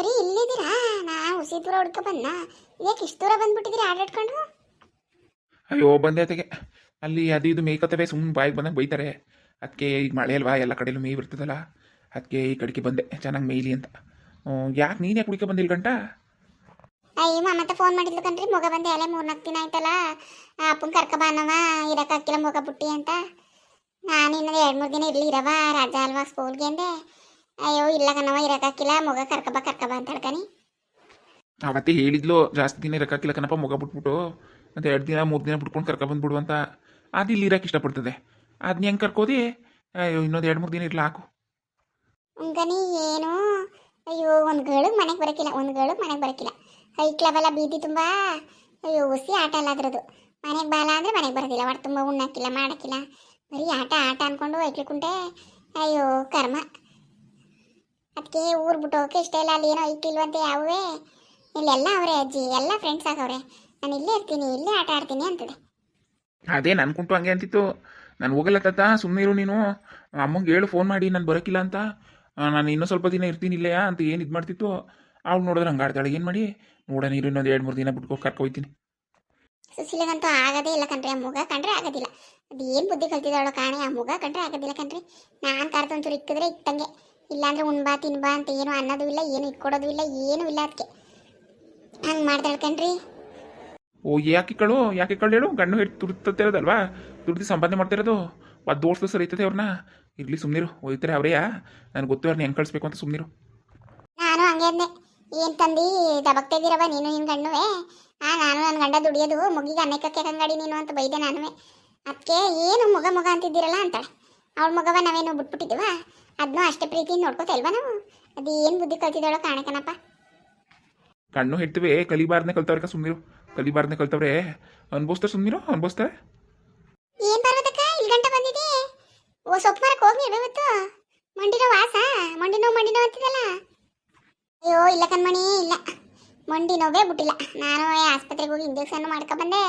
ಸರಿ ಇಲ್ಲಿದ್ದೀರಾ? ನಾ ಹುಸಿ ದೂರ ಹುಡ್ಕ ಬಂದ ಯಾಕೆ ಇಷ್ಟು ದೂರ ಬಂದ್ಬಿಟ್ಟಿದ್ದೀರಿ ಆಡಾಡ್ಕೊಂಡು ಅಯ್ಯೋ ಬಂದೆ ಅದಕ್ಕೆ ಅಲ್ಲಿ ಅದು ಇದು ಮೇಯ್ಕೋತವೆ ಸುಮ್ಮನೆ ಬಾಯಿಗೆ ಬಂದಾಗ ಬೈತಾರೆ. ಅದಕ್ಕೆ ಈಗ ಮಳೆ ಅಲ್ವಾ ಎಲ್ಲ ಕಡೆಯಲ್ಲೂ ಮೇ ಬರ್ತದಲ್ಲ ಅದಕ್ಕೆ ಈ ಕಡೆಗೆ ಬಂದೆ ಚೆನ್ನಾಗಿ ಮೇಯ್ಲಿ ಅಂತ. ಯಾಕೆ ನೀನು ಯಾಕೆ ಹುಡುಕ ಬಂದಿಲ್ಲ ಗಂಟ? ಅಯ್ಯ ಮತ್ತೆ ಫೋನ್ ಮಾಡಿದ್ಲು ಕಣ್ರಿ ಮಗ ಬಂದೆ ಅಲ್ಲೇ ಮೂರ್ನಾಲ್ಕು ದಿನ ಆಯ್ತಲ್ಲ. ಅಪ್ಪನ ಕರ್ಕ ಬಾನವ ಇರಕ್ಕಾಕಿಲ್ಲ ಮಗ ಬುಟ್ಟಿ ಅಂತ. ನಾನು ಇನ್ನೊಂದು ಎರಡು ಮೂರು ದಿನ ಇರ್ಲಿ ಇರವ ರಜಾ ಅಲ್ವಾ ಸ್ಕೂಲ್ಗೆ ಅಂದೆ. ಅಯ್ಯೋ ಇಲ್ಲ ಕಣವ ಇರಕ್ಕಾಕಿಲ್ಲ ಮಗ ಕರ್ಕಬ ಕರ್ಕಬ ಅಂತ ಹೇಳ್ಕನಿ ಅವತ್ತೆ ಹೇಳಿದ್ಲು ಜಾಸ್ತಿ ದಿನ ಇರಕ್ಕಾಕಿಲ್ಲ ಕಣಪ್ಪ ಮಗ ಬಿಟ್ಬಿಟ್ಟು. ಒಂದು ಎರಡು ದಿನ ಮೂರು ದಿನ ಬಿಟ್ಕೊಂಡು ಕರ್ಕೊಬಂದ್ಬಿಡು ಅಂತ. ಅದು ಇಲ್ಲಿ ಇರಕ್ಕೆ ಇಷ್ಟಪಡ್ತದೆ. ಅದನ್ನ ಹೆಂಗೆ ಕರ್ಕೋದಿ? ಅಯ್ಯೋ ಇನ್ನೊಂದು ಎರಡು ಮೂರು ದಿನ ಇರಲಿ ಹಾಕು. ಹಂಗನಿ ಏನು? ಅಯ್ಯೋ ಒಂದು ಗಳಿಗೆ ಮನೆಗೆ ಬರೋಕ್ಕಿಲ್ಲ ಒಂದು ಗಳಿಗೆ ಮನೆಗೆ ಬರೋಕ್ಕಿಲ್ಲ ಹೈಕ್ಲವೆಲ್ಲ ಬೀದಿ ತುಂಬ. ಅಯ್ಯೋ ಹುಸಿ ಆಟ ಅಲ್ಲ ಅದ್ರದ್ದು. ಮನೆಗೆ ಬಾಲ ಅಂದರೆ ಮನೆಗೆ ಬರೋದಿಲ್ಲ ಒಟ್ಟು ತುಂಬ ಉಣ್ಣಕ್ಕಿಲ್ಲ ಮಾಡೋಕ್ಕಿಲ್ಲ ಬರೀ ಆಟ ಆಟ ಅಂದ್ಕೊಂಡು ಐಕ್ಲಿಕುಂಟೆ ಅಯ್ಯೋ ಕರ್ಮ. ಅದಕ್ಕೆ ಊರು ಬಿಟ್ಟು ಹೋಗಕ್ಕೆ ಇಷ್ಟ ಇಲ್ಲ. ಅಲ್ಲಿ ಏನೋ ಐಕ್ಲಿಲ್ವಂತೆ ಯಾವೇ ಇಲ್ಲೆಲ್ಲ ಅವರೇ ಅಜ್ಜಿ ಎಲ್ಲ ಫ್ರೆಂಡ್ಸ್ ಆಗವ್ರೆ. ನಾನು ಇಲ್ಲೇ ಇರ್ತೀನಿ ಇಲ್ಲೇ ಆಟ ಆಡ್ತೀನಿ ಅಂತದೆ. ಅದೇ ನನ್ಕುಂಟು ಹಂಗೆ ಅಂತಿತ್ತು. ನಾನು ಹೋಗಲ್ಲ ತಾತ ಸುಮ್ಮನೆ ಇರು ನೀನು. ಅಮ್ಮಂಗೆ ಹೇಳು ಫೋನ್ ಮಾಡಿ ನಾನು ಬರೋಕ್ಕಿಲ್ಲ ಅಂತ. ನಾನು ಇನ್ನೂ ಸ್ವಲ್ಪ ದಿನ ಇರ್ತೀನಿ ಇಲ್ಲಯಾ ಅಂತ ಏನು ಇದು ಮಾಡ್ತಿತ್ತು. ಅವ್ಳು ನೋಡಿದ್ರೆ ಹಂಗೆ ಆಡ್ತಾಳೆ. ಏನು ಮಾಡಿ? ನೋಡೋಣ ಇರು ಇನ್ನೊಂದು ಎರಡು ಮೂರು ದಿನ ಬಿಟ್ಕೊ ಕರ್ಕೊಯ್ತೀನಿ ಸುಶೀಲಗಂತೂ ಆಗೋದೇ ಇಲ್ಲ ಕಣ್ರಿ. ಆ ಮುಗ ಕಂಡ್ರೆ ಆಗೋದಿಲ್ಲ. ಅದು ಏನು ಬುದ್ಧಿ ಕಲ್ತಿದ್ದಾಳೋ ಕಾಣೆ ಆ ಮುಗ ಕಂಡ್ರೆ ಆಗೋದಿಲ್ಲ ಕಣ್ರಿ. ನಾನು ಕರ್ದು ಒಂಚೂರು ಇಕ್ಕಿದ್ರೆ ಇಕ್ಕಂಗೆ ಇಲ್ಲಾಂದ್ರೆ ಉಣ್ಬಾ ತಿನ್ಬಾ ಅಂತ ಏನು ಅನ್ನೋದು ಇಲ್ಲ ಏನು ಇಟ್ಕೊಡೋದು ಇಲ್ಲ ಏನೂ ಇಲ್ಲ ಅದಕ್ಕೆ ಹಂಗೆ ಮಾಡ್ತಾಳೆ ಕಣ್ರಿ ಓ ಯಾಕೆ ಕಳು? ಯಾಕೆ ಕಳು ಹೇಳು? ಗಣ್ಣು ಹಿಟ್ಟು ತುರ್ತತ್ತಿರೋದಲ್ವಾ ದುಡ್ದು ಸಂಪಾದನೆ ಮಾಡ್ತಿರೋದು. ಅದು ದೋಸ್ತು ಸರ್ ಐತದೆ ಅವ್ರನ್ನ. ಇರಲಿ ಸುಮ್ಮನಿರು ಹೋಯ್ತಾರೆ ಅವ್ರೇ. ನನಗೆ ಗೊತ್ತು ಅವ್ರನ್ನ ಹೆಂಗೆ ಕಳಿಸ್ಬೇಕು ಅಂತ ಸುಮ್ಮನಿರು ನಾನು ಹಂಗೆ ಅಂದೆ. ಏನು ತಂದು ದಬಕ್ತಾ ಇದ್ದೀರವ ನೀನು ನಿನ್ನ ಗಂಡುವೆ? ಆ ನಾನು ನನ್ನ ಗಂಡ ದುಡಿಯೋದು ಮುಗಿಗೆ ಅನ್ನಕ್ಕೆ ಕಂಗಾಡಿ ನೀನು ಅಂತ ಬೈದೆ ನಾನುವೆ. ಅದಕ್ಕೆ ಏನು ಮುಗ ಮುಗ ಅಂತಿದ್ದೀರಲ್ಲ ಅಂತಾಳೆ ಅವಳ ಮಗವ ನಾವೇನು ಬಿಟ್ಬಿಟ್ಟಿದ್ದೀವ ಅದನ್ನೂ ಅಷ್ಟೇ ಪ್ರೀತಿಯಿಂದ ನೋಡ್ಕೋತ ಇಲ್ವಾ ನಾವು? ಅದು ಏನು ಬುದ್ಧಿ ಕಲ್ತಿದ್ದಾಳೋ ಕಾಣಕನಪ್ಪ ಕಣ್ಣು ಹಿಡ್ತೀವಿ ಕಲಿಬಾರ್ದನೆ ಕಲ್ತವ್ರೆ ಸುಮ್ಮನಿರು ಕಲಿಬಾರ್ದನೆ ಕಲ್ತವ್ರೆ ಅನ್ಭವಿಸ್ತಾರೆ ಸುಮ್ಮನಿರು ಅನ್ಭವಿಸ್ತಾರೆ? ಏನ್ ಬರೋದಕ್ಕ? ಇಲ್ಲಿ ಗಂಟ ಬಂದಿದೆ ಓ ಸೊಪ್ಪು ಮರಕ್ಕೆ ಹೋಗಿ ಇವತ್ತು? ಮಂಡಿನೋ ವಾಸ? ಮಂಡಿನೋ ಮಂಡಿನೋ ಅಂತಿದಲ್ಲ? ಅಯ್ಯೋ ಇಲ್ಲ ಕಣ್ಮಣಿ ಇಲ್ಲ. ಮಂಡಿ ನೋವೇ ಬಿಟ್ಟಿಲ್ಲ. ನಾನು ಆಸ್ಪತ್ರೆಗೆ ಹೋಗಿ ಇಂಜೆಕ್ಷನ್ ಮಾಡ್ಕೊ ಬಂದೆ.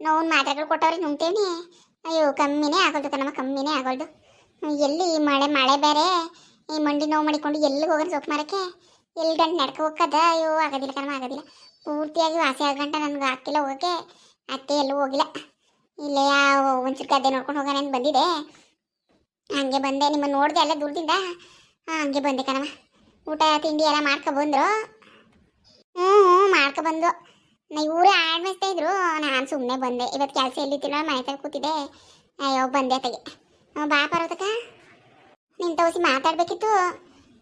ನೋವು ಮಾತ್ರೆಗಳು ಕೊಟ್ಟವ್ರಿಗೆ ನುಂಗ್ತೇವ್ನಿ. ಅಯ್ಯೋ ಕಮ್ಮಿನೇ ಆಗೋದು ಕಣಮ್ಮ ಕಮ್ಮಿನೇ ಆಗೋದು ಎಲ್ಲಿ ಈ ಮಳೆ ಮಳೆ ಬೇರೆ? ಈ ಮಂಡಿ ನೋವು ಮಾಡಿಕೊಂಡು ಎಲ್ಲಿಗೆ ಹೋಗೋದು ಸೊಪ್ಪು ಮರಕ್ಕೆ? ಎಲ್ಲಿ ಗಂಟೆ ನಡ್ಕೊ ಹೋಗದ ಅಯ್ಯೋ, ಆಗೋದಿಲ್ಲ ಕಣಮ್ಮ ಆಗೋದಿಲ್ಲ. ಪೂರ್ತಿಯಾಗಿ ವಾಸಿ ಆಗ ಗಂಟ ನನಗೆ ಆಗ್ತಿಲ್ಲ ಹೋಗೋಕ್ಕೆ. ಅತ್ತೆ ಎಲ್ಲೂ ಹೋಗಿಲ್ಲ. ಇಲ್ಲೇ ಒಂಚೂರು ಗದ್ದೆ ನೋಡ್ಕೊಂಡು ಹೋಗೋಣ ಅಂತ ಬಂದಿದೆ ಹಂಗೆ ಬಂದೆ. ನಿಮ್ಮನ್ನು ನೋಡಿದೆ ಅಲ್ಲ ದೂರದಿಂದ? ಹಾಂ, ಹಂಗೆ ಬಂದೆ ಕಣವ ಊಟ, ತಿಂಡಿ ಎಲ್ಲ ಮಾಡ್ಕೊ ಬಂದ್ರು. ಹ್ಞೂ ಹ್ಞೂ ಮಾಡ್ಕೊಬಂದು ನಾ ಇವರೇ ಆಡ್ಮಿಸ್ತಾ ಇದ್ರು. ನಾನು ಸುಮ್ಮನೆ ಬಂದೆ. ಇವತ್ತು ಕೆಲಸ ಎಲ್ಲಿತ್ತಿಲ್ಲ ಮನೆ ಕೂತಿದ್ದೆ. ಅಯ್ಯೋ, ಬಂದೆ ತೆಗೆ ಬಾ ಪರ್ವತಕ್ಕ. ನಿನ್ನ ತೋಸಿ ಮಾತಾಡಬೇಕಿತ್ತು.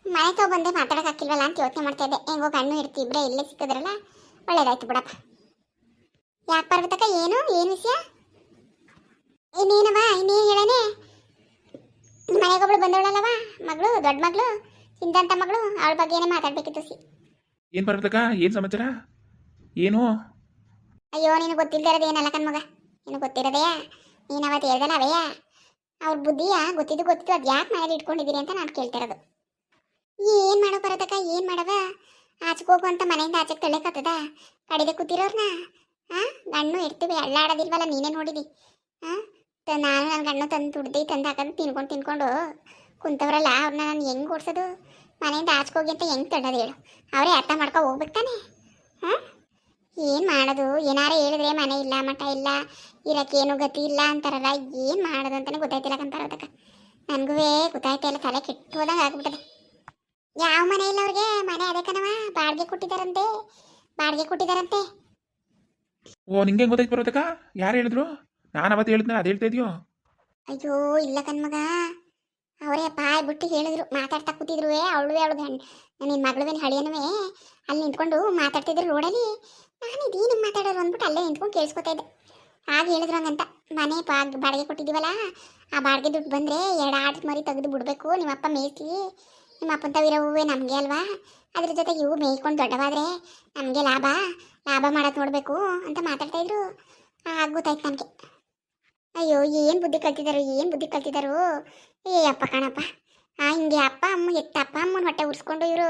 ಮನೆ ತಗೋ ಬಂದೆ ಮಾತಾಡಕ್ಕೆ ಹಾಕಿಲ್ವಲ್ಲ ಅಂತ ಯೋಚನೆ ಮಾಡ್ತಾ ಇದ್ದೆ. ಹೆಂಗೋ ಕಣ್ಣು ಇರ್ತಿ ಇಬ್ಬರೇ ಇಲ್ಲೇ ಸಿಕ್ಕಿದ್ರಲ್ಲ ಒಳ್ಳೇದಾಯ್ತು ಬಿಡಪ್ಪ. ಯಾಕೆ ಬರ್ಬೇಕ ಏನು? ಏನು ವಿಷಯ? ಇನ್ನೇನವ ಇನ್ನೇನು ಹೇಳನೆ ಮನೆಗೊಬ್ಳು ಬಂದವಳಲ್ಲವ ಮಗಳು ದೊಡ್ಡ ಮಗಳು ಚಿಂತಂತ ಮಗಳು ಅವಳ ಬಗ್ಗೆನೇ ಮಾತಾಡ್ಬೇಕಿತ್ತು ಸಿ. ಏನು ಬರ್ಬೇಕ ಏನು ಸಮಾಚಾರ? ಏನು? ಅಯ್ಯೋ ನೀನು ಗೊತ್ತಿಲ್ದಿರೋದು ಏನಲ್ಲ ಕಣ್ಮಗ? ನೀನು ಗೊತ್ತಿರೋದೆಯಾ? ನೀನು ಅವತ್ತು ಹೇಳ್ದಲ್ಲ ಅವೆಯಾ? ಅವ್ರ ಬುದ್ಧಿಯ ಗೊತ್ತಿದ್ದು ಗೊತ್ತಿದ್ದು ಅದು ಯಾಕೆ ಮನೇಲಿ ಇಟ್ಕೊಂಡಿದ್ದೀರಿ ಅಂತ ನಾನು ಕೇಳ್ತಿರೋದು ಏನು ಮಾಡೋ ಬರೋದಕ್ಕ ಏನು ಮಾಡವ? ಆಚೆಗೆ ಅಂತ ಮನೆಯಿಂದ ಆಚೆಗೆ ತಳ್ಳಕತ್ತದ? ಕಡಿದೆ ಕೂತಿರೋರ್ನ? ಹಾಂ ಗಣ್ಣು ಇರ್ತೀವಿ ಅಳ್ಳಾಡೋದಿಲ್ವಲ್ಲ ನೀನೇ ನೋಡಿದಿ. ಹಾಂ ನಾನು ನನ್ನ ಗಣ್ಣು ತಂದು ದುಡ್ದು ತಂದು ಹಾಕೋದು ತಿನ್ಕೊಂಡು ತಿನ್ಕೊಂಡು ಕುಂತವ್ರಲ್ಲ ಅವ್ರನ್ನ ನಾನು ಹೆಂಗೆ ಓಡಿಸೋದು? ಮನೆಯಿಂದ ಆಚೆಗೆ ಅಂತ ಹೆಂಗೆ ತಳ್ಳೋದು ಹೇಳು? ಅವರೇ ಅರ್ಥ ಮಾಡ್ಕೊ ಹೋಗ್ಬೇಕು ತಾನೆ ಹಾಂ ಏನು ಮಾಡೋದು? ಏನಾರ ಹೇಳಿದ್ರೆ ಮನೆ ಇಲ್ಲ ಮಠ ಇಲ್ಲ ಇರಕ್ಕೇನು ಗತಿ ಇಲ್ಲ ಅಂತಾರಲ್ಲ ಏನು ಮಾಡೋದು ಅಂತಾನೆ ಗೊತ್ತಾಯ್ತಿಲ್ಲ ಕಂತಾರ ಅದಕ್ಕ. ನನಗೂ ಗೊತ್ತಾಯ್ತಾ ಇಲ್ಲ ತಲೆ ಕೆಟ್ಟು ಹೋದಂಗ ಆಗ್ಬಿಟ್ಟದೆ. ಯಾವ ಮನೆ ಇಲ್ಲ ಅವ್ರಿಗೆ? ಮನೆ ಅದೇ ಕಣವ ಬಾಡಿಗೆ ಕೊಟ್ಟಿದ್ದಾರಂತೆ ಬಾಡಿಗೆ ಕೊಟ್ಟಿದ್ದಾರಂತೆ ಓ ನಿಂಗೆ ಗೊತ್ತಾಯ್ತು ಬರೋದಕ್ಕ ಯಾರು ಹೇಳಿದ್ರು? ನಾನು ಅವತ್ತು ಹೇಳಿದ್ನಲ್ಲ ಅದು ಹೇಳ್ತಾ ಇದೆಯೋ? ಅಯ್ಯೋ ಇಲ್ಲ ಕಣ್ಮಗ. ಅವರೇ ಬಾಯ್ ಬಿಟ್ಟು ಹೇಳಿದ್ರು ಮಾತಾಡ್ತಾ ಕೂತಿದ್ರು ಅವಳು ಅವಳು ಗಂಡ ನಿನ್ನ ಮಗಳವೇನು ಹಳಿಯನವೇ? ಅಲ್ಲಿ ನಿಂತ್ಕೊಂಡು ಮಾತಾಡ್ತಿದ್ರು ರೋಡಲ್ಲಿ ನಾನು ಇದೇನು ಮಾತಾಡೋರು ಅಂದ್ಬಿಟ್ಟು ಅಲ್ಲೇ ನಿಂತ್ಕೊಂಡು ಕೇಳಿಸ್ಕೊತಾ ಇದ್ದೆ. ಆಗ ಹೇಳಿದ್ರು ಹಂಗಂತ ಮನೆ ಬಾಡಿಗೆ ಕೊಟ್ಟಿದ್ದೀವಲ್ಲ, ಆ ಬಾಡಿಗೆ ದುಡ್ಡು ಬಂದರೆ ಎರಡು ಆಟದ ಮರಿ ತೆಗೆದು ಬಿಡಬೇಕು, ನಿಮ್ಮಪ್ಪ ಮೇಯ್ಸ್ಲಿ. ನಿಮ್ಮ ಅಪ್ಪನ ತವಿರೋ ಹೂವೇ ನಮಗೆ ಅಲ್ವಾ? ಅದ್ರ ಜೊತೆಗೆ ಇವು ಮೇಯ್ಕೊಂಡು ದೊಡ್ಡವಾದರೆ ನಮಗೆ ಲಾಭ ಲಾಭ ಮಾಡೋದು ನೋಡಬೇಕು, ಅಂತ ಮಾತಾಡ್ತಾ ಇದ್ರು. ಆಗ ಗೊತ್ತಾಯ್ತು ನನಗೆ, ಅಯ್ಯೋ, ಏನು ಬುದ್ಧಿ ಕಲ್ತಿದ್ದಾರೋ ಏನು ಬುದ್ಧಿ ಕಲ್ತಿದ್ದಾರೋ ಏ, ಅಪ್ಪ ಕಣಪ್ಪ, ಆ ಹಿಂಗೆ ಅಪ್ಪ ಅಮ್ಮ ಎತ್ತ ಅಪ್ಪ ಅಮ್ಮನ ಹೊಟ್ಟೆ ಉರ್ಸ್ಕೊಂಡು ಇವರು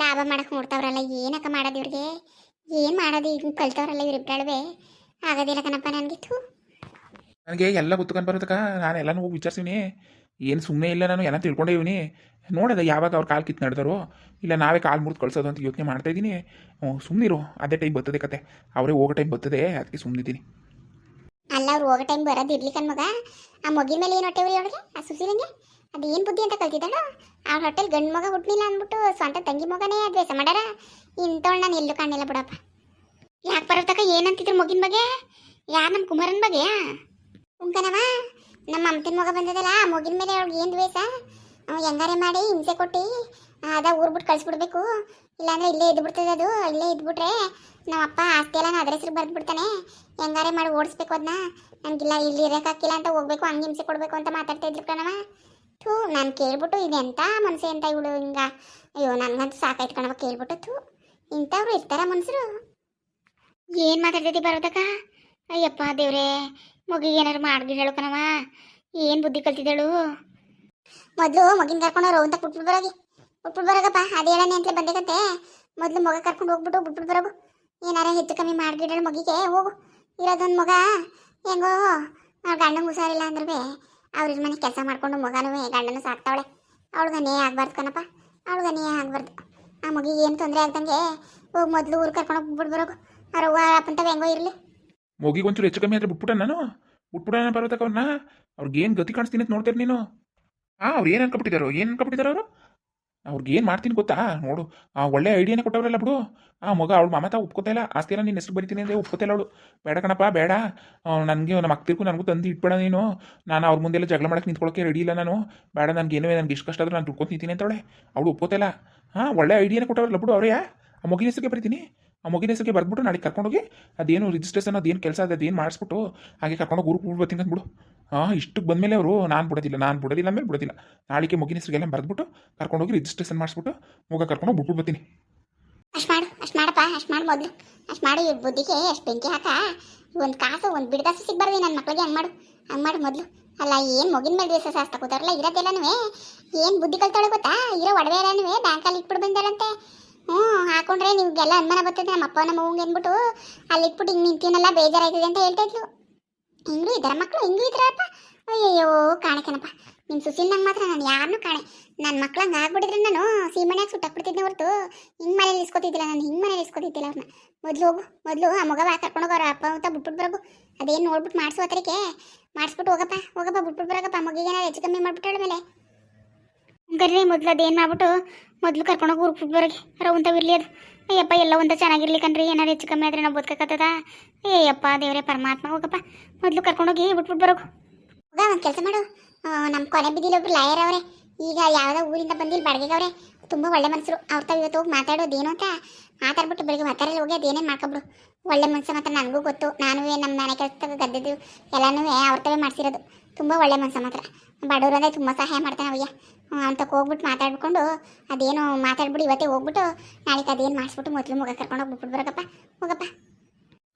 ಲಾಭ ಮಾಡಕ್ಕೆ ನೋಡ್ತಾವ್ರಲ್ಲ, ಏನಕ್ಕ ಮಾಡೋದು ಇವ್ರಿಗೆ? ಏನು ಮಾಡೋದು? ಈಗ ಕಲ್ತವ್ರಲ್ಲ ಇವ್ರಿಬ್ರಳ್ವೆ ಆಗೋದಿಲ್ಲ ಕಣಪ್ಪ ನನಗಿತ್ತು ನನಗೆ ಎಲ್ಲ ಗೊತ್ತುಕೊಂಡು ಬರೋದಕ್ಕ ನಾನು ಎಲ್ಲನೂ ಹೋಗಿ ವಿಚಾರಿಸಿನಿ ಏನು ಸುಮ್ಮನೆ ಇಲ್ಲ ನಾನು ಎಲ್ಲ ತಿಳ್ಕೊಂಡೇ ಇವನಿ ನೋಡದ ಯಾವಾಗ ಅವ್ರು ಕಾಲು ಕಿತ್ತು ನಡೆದಾರೋ ಇಲ್ಲ ನಾವೇ ಕಾಲು ಮುರಿದು ಕಳ್ಸೋದು ಅಂತ ಯೋಚನೆ ಮಾಡ್ತಾ ಇದ್ದೀನಿ. ಸುಮ್ಮನಿರು ಅದೇ ಟೈಮ್ ಬರ್ತದೆ ಕತೆ. ಅವರೇ ಹೋಗೋ ಟೈಮ್ ಬರ್ತದೆ ಅದಕ್ಕೆ ಸುಮ್ಮನಿದ್ದೀನಿ ಅಲ್ಲ ಅವ್ರು ಹೋಗೋ ಟೈಮ್ ಬರೋದು ಇರ್ಲಿ ಕಣ್ಮಗ ಆ ಮಗಿನ ಮೇಲೆ ಏನು ಹೊಟ್ಟೆ ಉರಿ ಅವಳಿಗೆ? ಆ ಸುಸಿಲಂಗೆ ಅದು ಏನು ಬುದ್ಧಿ ಅಂತ ಕಲ್ತಿದ್ದಾಳು ಆ ಹೊಟ್ಟೆಲ್ ಗಂಡು ಮಗ ಹುಟ್ಟಲಿಲ್ಲ ಅಂದ್ಬಿಟ್ಟು ಸ್ವಂತ ತಂಗಿ ಮಗನೇ ಅದ್ವೇಷ ಮಾಡ್ಯಾರ ಇಂಥವಳು ನಾನು ಎಲ್ಲೂ ಕಾಣಿಲ್ಲ ಬಿಡಪ್ಪ. ಯಾಕೆ ಬರೋತಕ್ಕ ಏನಂತಿದ್ರು ಮಗಿನ ಬಗ್ಗೆ? ಯಾರು ನಮ್ಮ ಕುಮಾರನ ಬಗ್ಗೆ? ಉಂಕನವ ನಮ್ಮ ಅಮ್ಮತಿನ ಮಗ ಬಂದದಲ್ಲ, ಆ ಮಗಿನ ಮೇಲೆ ಅವ್ಳಿಗೆ ಏನು ದ್ವೇಷ? ಹೆಂಗಾರೆ ಮಾಡಿ ಹಿಂಸೆ ಕೊಟ್ಟು ಅದ ಊರ್ ಬಿಟ್ಟು ಕಳಿಸ್ಬಿಡ್ಬೇಕು. ಇಲ್ಲಾಂದ್ರೆ ಇಲ್ಲೇ ಇದ್ಬಿಡ್ತದೆ ಅದು, ಇಲ್ಲೇ ಇದ್ಬಿಟ್ರೆ ನಮ್ಮಪ್ಪ ಆಸ್ತಿ ಎಲ್ಲ ಅದ್ರ ಹೆಸರು ಬರ್ದು ಬಿಡ್ತಾನೆ ಹೆಂಗಾರೆ ಮಾಡಿ ಓಡಿಸ್ಬೇಕು ಅದನ್ನ ನನಗಿಲ್ಲ, ಇಲ್ಲಿ ಇರೋಕ್ಕಾಗಿಲ್ಲ ಅಂತ ಹೋಗ್ಬೇಕು, ಹಂಗೆ ಹಿಂಸೆ ಕೊಡಬೇಕು ಅಂತ ಮಾತಾಡ್ತಾ ಇದ್ರು ಕಣವ. ಥೂ, ನಾನು ಕೇಳ್ಬಿಟ್ಟು ಇದೆ ಅಂತ ಮನಸ್ಸು ಅಂತ ಇವಳು ಹಿಂಗ. ಅಯ್ಯೋ, ನನಗಂತೂ ಸಾಕಾಯ್ತು ಕೇಳ್ಬಿಟ್ಟು ಥೂ. ಇಂಥವ್ರು ಇರ್ತಾರ ಮನ್ಸರು. ಏನು ಮಾತಾಡ್ತೈತಿ ಬರೋದಕ್ಕ ಅಯ್ಯಪ್ಪ ದೇವ್ರೇ, ಮಗಿಗೆ ಏನಾರು ಮಾಡ್ಗಿ ಹೇಳು ಕಣವ ಏನು ಬುದ್ಧಿ ಕಲ್ತಿದ್ದಾಳು? ಮೊದಲು ಮಗಿನ ಕರ್ಕೊಂಡು ಅಂತ ಬಿಟ್ಬಿಟ್ಟು ಬರೋಗಿ. ಬಿಟ್ಬಿಟ್ಟು ಬರೋಗಪ್ಪ, ಅದು ಹೇಳನೆ ಅಂತಲೇ ಬಂದೇಕಂತೆ ಮೊದಲು ಮಗ ಕರ್ಕೊಂಡು ಹೋಗ್ಬಿಟ್ಟು ಬಿಟ್ಬಿಟ್ಟು ಬರೋಗು. ಏನಾರ ಹೆಚ್ಚು ಕಮ್ಮಿ ಮಾಡ್ಗಿಡಳು ಮಗಿಗೆ, ಹೋಗು. ಇರೋದೊಂದು ಮಗ, ಹೆಂಗೋ ಗಂಡಂಗೆ ಹುಷಾರಿಲ್ಲ ಅಂದ್ರೆ ಅವ್ರ ಮನೆ ಕೆಲಸ ಮಾಡ್ಕೊಂಡು ಮಗನೂ ಗಂಡನೂ ಸಾಕ್ತಾವಳೆ. ಅವಳಿಗೆ ನೇ ಆಗ್ಬಾರ್ದು ಕಣಪ್ಪ. ಅವಳಿಗೆ ನೇ ಆಗ್ಬಾರ್ದು. ಆ ಮಗಿಗೆ ಏನು ತೊಂದರೆ ಆಗ್ದಂಗೆ ಹೋಗಿ ಮೊದಲು ಊರು ಕರ್ಕೊಂಡು ಹೋಗ್ಬಿಟ್ಟು ಬರೋಗು ಅವ್ರ ಅವ್ವ ಅಪ್ಪಂತವ ಹೆಂಗೋ ಇರಲಿ. ಮಗಿಗೆ ಒಂಚೂರು ಹೆಚ್ಚು ಕಮ್ಮಿ ಆದರೆ ಬಿಟ್ಬಿಟ್ಟ ನಾನು? ಬಿಟ್ಬಿಡೋಣ ಬರೋತಕ್ಕ ಅವ್ರನ್ನ ಅವ್ರಿಗೆ ಏನು ಗತಿ ಕಾಣಿಸ್ತೀನಿ ಅಂತ ನೀನು? ಹಾಂ ಅವ್ರು ಏನು ಅನ್ಕೊಬಿಟ್ಟಿದ್ದಾರೋ ಏನು ಅನ್ಕೊಬಿಟ್ಟಿದ್ದಾರೆ ಅವರು? ಅವ್ರಿಗೆ ಏನು ಮಾಡ್ತೀನಿ ಗೊತ್ತಾ? ನೋಡು, ಆ ಒಳ್ಳೆ ಐಡಿಯಾನೇ ಕೊಟ್ಟವ್ರಲ್ಲ ಬಿಡು. ಆ ಮಗ ಅವಳು ಮಮತಾ ಒಪ್ಕೋತಾ ಇಲ್ಲ. ಆಸ್ತಿ ಎಲ್ಲ ನಿನ್ನ ಹೆಸರು ಬರಿತೀನಿ ಅಂದರೆ ಒಪ್ಕೋತಾ ಇಲ್ಲ ಅವಳು. ಬೇಡ ಕಣಪ್ಪ, ಬೇಡ. ನನಗೆ ನಮ್ಮ ಅಕ್ತಿರ್ಗೂ ನನಗೂ ತಂದು ಇಟ್ಬೇಡ ನೀನು. ನಾನು ಅವ್ರ ಮುಂದೆಲ್ಲ ಜಗಳ ಮಾಡಕ್ಕೆ ನಿಂತ್ಕೊಳ್ಳೋಕೆ ರೆಡಿ ಇಲ್ಲ ನಾನು. ಬೇಡ, ನನಗೆ ಏನೋ ನನಗೆ ಇಷ್ಟು ಕಷ್ಟ ಆದರೂ ನಾನು ದುಡ್ಕೊಂಡು ನಿಂತೀನಿ ಅಂತವಳೆ. ಅವಳು ಒಪ್ಕೋತಾ ಇಲ್ಲ. ಹಾಂ, ಒಳ್ಳೆ ಐಡಿಯಾನೇ ಕೊಟ್ಟವ್ರಲ್ಲ ಬಿಡು ಅವರೇ. ಆ ಮಗಿನ ಹೆಸರಿಗೆ ಬರಿತೀನಿ. ಆ ಮಗಿನ ಹೆಸರಿಗೆ ಬರ್ಬಿಟ್ಟು ನಾಳೆ ಕರ್ಕೊಂಡೋಗಿ ಅದೇನು ರಿಜಿಸ್ಟ್ರೇಷನ್ ಅದೇನು ಕೆಲಸ, ಅದು ಅದೇನು ಮಾಡಿಸ್ಬಿಟ್ಟು, ಹಾಗೆ ಕರ್ಕೊಂಡೋಗಿ ಊರು ಬರ್ತೀನಿ ಅಂದ್ಬಿಡು. ಹಾಂ ಇಷ್ಟಕ್ಕೆ ಬಂದಮೇಲೆ ಅವರು, ನಾನು ಬಿಡೋದಿಲ್ಲ ನಾನು ಬಿಡೋದಿಲ್ಲ ಮೇಲೆ ಬಿಡೋದಿಲ್ಲ. ನಾಳೆಗೆ ಮಗಿನ ಹೆಸರಿಗೆಲ್ಲ ಬರೆದ್ಬಿಟ್ಟು ಕರ್ಕೊಂಡೋಗಿ ರಿಜಿಸ್ಟ್ರೇಷನ್ ಮಾಡಿಸ್ಬಿಟ್ಟು ಮಗ ಕರ್ಕೊಂಡೋಗಿ ಬಿಟ್ಬಿಟ್ಟು ಬರ್ತೀನಿ. ಅಷ್ಟು ಮಾಡು, ಅಷ್ಟು ಮಾಡಪ್ಪ, ಅಷ್ಟು ಮಾಡಿ ಮೊದಲು. ಅಷ್ಟು ಮಾಡಿ ಬುದ್ಧಿಗೆ ಅಷ್ಟು ಬೆಂಕಿ ಹಾಕ. ಒಂದು ಕಾಸು, ಒಂದು ಬಿಡ್ದಾಸು ಸಿಗ್ಬಾರ್ದು ನನ್ನ ಮಕ್ಕಳಿಗೆ ಹಂಗೆ ಮಾಡು ಹಂಗೆ ಮಾಡು ಮೊದಲು. ಅಲ್ಲ, ಏನು ಮಗಿನ ಮೇಲೆ ದಿವಸ ಹಾಸ್ತಾ ಕೂತಾರಲ್ಲ ಇರೋದೆಲ್ಲನೂ ಏನು ಬುದ್ಧಿ ಕಲ್ತಾಳೆ ಗೊತ್ತಾ? ಇರೋ ಒಡವೆ ಎಲ್ಲನೂ ಬ್ಯಾಂಕಲ್ಲಿ ಇಟ್ಬಿಟ್ಟು ಬಂದಾರಂತೆ ಹ್ಞೂ, ಹಾಕೊಂಡ್ರೆ ನಿಮಗೆಲ್ಲ ಅನುಮಾನ ಬರ್ತದೆ ನಮ್ಮ ಅಪ್ಪ ನಮ್ಮ ಅವ್ಗೆ ಅಂದ್ಬಿಟ್ಟು. ಅಲ್ಲಿ ಇಟ್ಬಿಟ್ಟು ಹಿಂಗೆ ನಿಂತೀನಲ್ಲ, ಬೇಜಾರಾಯ್ತದೆ ಅಂತ ಹೇಳ್ತಾ ಇದ್ಲು. ಹಿಂಗೂ ಇದ್ದಾರೆ ಮಕ್ಕಳು ಹಿಂಗೂ ಇದ್ರಪ್ಪ ಅಯ್ಯಯ್ಯೋ, ಕಾಣಕನಪ್ಪ. ನಿಮ್ಮ ಸುಶೀಲ್ನಂಗೆ ಮಾತ್ರ ನಾನು ಯಾರನ್ನೂ ಕಾಣೆ. ನನ್ನ ಮಕ್ಳಂಗೆ ಆಗ್ಬಿಟ್ಟಿದ್ರೆ ನಾನು ಸೀಮಣ್ಯಾಗ ಸುಟ್ಟಾಕ್ಬಿಡ್ತಿದ್ದೆ ಹೊರತು. ಹಿಂಗೆ ಮನೇಲಿ ಇಸ್ಕೊತಿದ್ದಿಲ್ಲ ನಾನು, ಹಿಂಗೆ ಮನೇಲಿ ಇಸ್ಕೊತಿದ್ದಿಲ್ಲ ಅವ್ರನ್ನ ಮೊದಲು ಹೋಗು, ಮೊದಲು ಆ ಮಗವ ಕರ್ಕೊಂಡು ಹೋಗೋರು, ಅಪ್ಪ ಅಂತ ಬಿಟ್ಬಿಟ್ಟು ಬರಗು. ಅದೇನು ನೋಡ್ಬಿಟ್ಟು ಮಾಡಿಸು ಹತ್ರಕ್ಕೆ ಮಾಡಿಸ್ಬಿಟ್ಟು ಹೋಗಪ್ಪ ಹೋಗಪ್ಪ ಬಿಟ್ಬಿಟ್ಟು ಬರಗಪ್ಪ. ಮಗಿಗೆ ಹೆಚ್ಚು ಕಮ್ಮಿ ಮಾಡಿಬಿಟ್ಟಾಳ ಮೇಲೆ. ಹಂಗಾರೆ ಮೊದಲು ಅದೇನು ಮಾಡ್ಬಿಟ್ಟು, ಮೊದಲು ಕರ್ಕೊಂಡೋಗಿ ಊರಿಗೆ ಬರೋಗಿ ಅಂತ ಇರಲಿ ಅದು. ಅಯ್ಯಪ್ಪ, ಎಲ್ಲ ಒಂದು ಚೆನ್ನಾಗಿರ್ಲಿ ಕಣ್ರಿ. ಏನಾರು ಹೆಚ್ಚು ಕಮ್ಮಿ ಆದ್ರೆ ನಾವು ಬದುಕಕ್ಕತ್ತದ ಏಯಪ್ಪ ದೇವರೇ, ಪರಮಾತ್ಮ, ಹೋಗಪ್ಪ. ಮೊದಲು ಕರ್ಕೊಂಡೋಗಿ ಬಿಟ್ಬಿಟ್ಟು ಬರೋಕು. ಹೋಗ, ಒಂದು ಕೆಲಸ ಮಾಡು. ನಮ್ಮ ಕೊನೆ ಬಿದ್ದಿಲ್ಲ ಒಬ್ರು ಲಾಯರ್ ಅವರೇ. ಈಗ ಯಾವುದೋ ಊರಿಂದ ಬಂದಿಲ್ಲ ಬಾಡಿಗೆಗವ್ರೆ ತುಂಬ ಒಳ್ಳೆ ಮನಸ್ಸರು ಅವ್ರ ತಾವು ಇವತ್ತು ಹೋಗಿ ಮಾತಾಡೋದೇನು ಅಂತ. ಮಾತಾಡ್ಬಿಟ್ಟು ಬೆಳಿಗ್ಗೆ ಮಾತಾಡಲ್ಲಿ ಹೋಗಿ ಅದೇನೇನು ಮಾಡ್ಕೊಬಿಡು ಒಳ್ಳೆ ಮನಸ್ಸು ಮಾತ್ರ ನನಗೂ ಗೊತ್ತು. ನಾನು ನಮ್ಮ ಮನೆ ಕೆಲಸ ಗದ್ದೆದು ಎಲ್ಲನೂ ಅವ್ರ ತವೇ ಮಾಡಿಸಿರೋದು. ತುಂಬ ಒಳ್ಳೆ ಮನಸ್ಸು ಮಾತ್ರ. ಬಡವ್ರು ಅಂದರೆ ತುಂಬ ಸಹಾಯ ಮಾಡ್ತಾನೆ ಅವಯ್ಯ ಅಂತ ಹೋಗ್ಬಿಟ್ಟು ಮಾತಾಡ್ಬಿಕೊಂಡು ಅದೇನು ಮಾತಾಡ್ಬಿಟ್ಟು ಇವತ್ತೇ ಹೋಗ್ಬಿಟ್ಟು ನಾಳೆಗೆ ಅದೇನು ಮಾಡಿಸ್ಬಿಟ್ಟು ಮೊದಲು ಮುಗ ಕರ್ಕೊಂಡು ಹೋಗ್ಬಿಟ್ಟು ಬರಕಪ್ಪ ಹೋಗಪ್ಪ.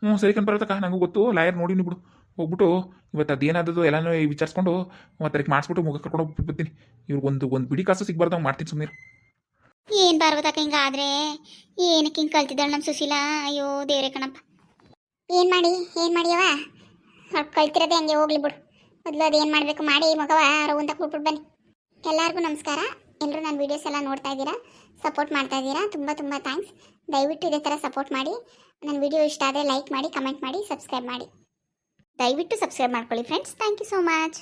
ಹ್ಞೂ ಸರಿ ಕಂಡು ಬರ್ತಕ್ಕ ನನಗೂ ಗೊತ್ತು. ಲಾಯರ್ ನೋಡಿ ಬಿಡು. ಹೋಗ್ಬಿಟ್ಟು ಇವತ್ತು ಅದೇನಾದದು ಎಲ್ಲನೂ ವಿಚಾರಿಸ್ಕೊಂಡು ಅವತ್ತರಿಗೆ ಮಾಡಿಸ್ಬಿಟ್ಟು ಮುಗ ಕರ್ಕೊಂಡು ಹೋಗ್ಬಿಟ್ಟು ಬರ್ತೀನಿ ಇವ್ರಿಗೊಂದು, ಒಂದು ಬಿಡಿ ಕಾಸು ಸಿಗ್ಬಾರ್ದು ಮಾಡ್ತೀನಿ ಸುಮ್ಮನೆ ಏನು ಪಾರ್ವತಕ್ಕ ಹಿಂಗಾದ್ರೆ? ಏನಕ್ಕೆ ಹಿಂಗೆ ಕಲ್ತಿದ್ದಾಳೆ ನಮ್ಮ ಸುಶೀಲಾ? ಅಯ್ಯೋ ದೇವ್ರೆ ಕಣಪ್ಪ. ಏನು ಮಾಡಿ? ಏನು ಮಾಡಿಯವ ಸ್ವಲ್ಪ ಕಲ್ತಿರೋದೆ ಹಂಗೆ ಹೋಗ್ಲಿ ಬಿಡು. ಮೊದಲು ಅದೇನು ಮಾಡಬೇಕು ಮಾಡಿ ಮಗವ ರವಂತ ಕೂಟ್ಬಿಟ್ಟು ಬನ್ನಿ. ಎಲ್ಲರಿಗೂ ನಮಸ್ಕಾರ. ಎಲ್ಲರೂ ನನ್ನ ವಿಡಿಯೋಸ್ ಎಲ್ಲ ನೋಡ್ತಾ ಇದ್ದೀರಾ? ಸಪೋರ್ಟ್ ಮಾಡ್ತಾ ಇದ್ದೀರಾ? ತುಂಬ ತುಂಬ ಥ್ಯಾಂಕ್ಸ್ ದಯವಿಟ್ಟು ಇದೇ ಥರ ಸಪೋರ್ಟ್ ಮಾಡಿ. ನನ್ನ ವಿಡಿಯೋ ಇಷ್ಟ ಆದರೆ ಲೈಕ್ ಮಾಡಿ ಕಮೆಂಟ್ ಮಾಡಿ ಸಬ್ಸ್ಕ್ರೈಬ್ ಮಾಡಿ. ದಯವಿಟ್ಟು ಸಬ್ಸ್ಕ್ರೈಬ್ ಮಾಡ್ಕೊಳ್ಳಿ friends thank you so much